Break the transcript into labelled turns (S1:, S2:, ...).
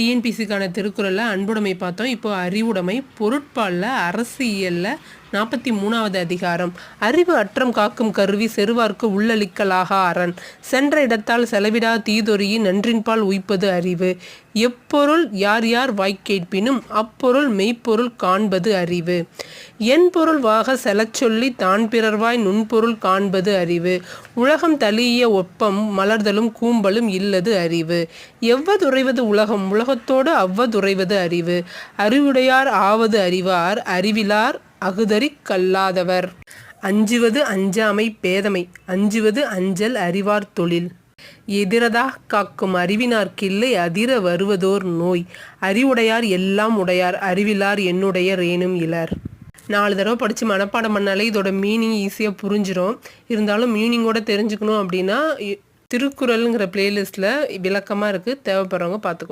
S1: டிஎன்பிசிக்கான திருக்குறளில் அன்புடைமை பார்த்தோம் இப்போ அறிவுடைமை பொருட்பாலில் அரசியலில் நாற்பத்தி மூணாவது அதிகாரம் அறிவு அற்றம் காக்கும் கருவி செருவார்க்கு உள்ளளிக்கலாக அரண் சென்ற இடத்தால் செலவிடா தீதொறியி நன்றின்பால் உய்ப்பது அறிவு எப்பொருள் யார் யார் வாய்க்கேட்பினும் அப்பொருள் மெய்ப்பொருள் காண்பது அறிவு என் பொருள்வாக செலச்சொல்லி தான் பிறர்வாய் நுண்பொருள் காண்பது அறிவு உலகம் தழிய ஒப்பம் மலர்தலும் கூம்பலும் இல்லது அறிவு எவ்வதுறைவது உலகம் உலகத்தோடு அவ்வதுறைவது அறிவு அறிவுடையார் ஆவது அறிவார் அறிவிலார் கல்லாதவர் அஞ்சுவது அஞ்சாமை பேதமை அஞ்சுவது அஞ்சல் அறிவார் தொழில் எதிரதா காக்கும் அறிவினார்க்கில்லை அதிர வருவதோர் நோய் அறிவுடையார் எல்லாம் உடையார் அறிவிலார் என்னுடைய ரேனும் இலர்
S2: நாலு தடவை படித்து மனப்பாடம் பண்ணாலே இதோட மீனிங் ஈஸியாக புரிஞ்சிடும் இருந்தாலும் மீனிங்கோட தெரிஞ்சுக்கணும் அப்படின்னா திருக்குறள்ங்கிற பிளேலிஸ்ட்டில் விளக்கமாக இருக்குது தேவைப்படுறவங்க பார்த்துக்கோங்க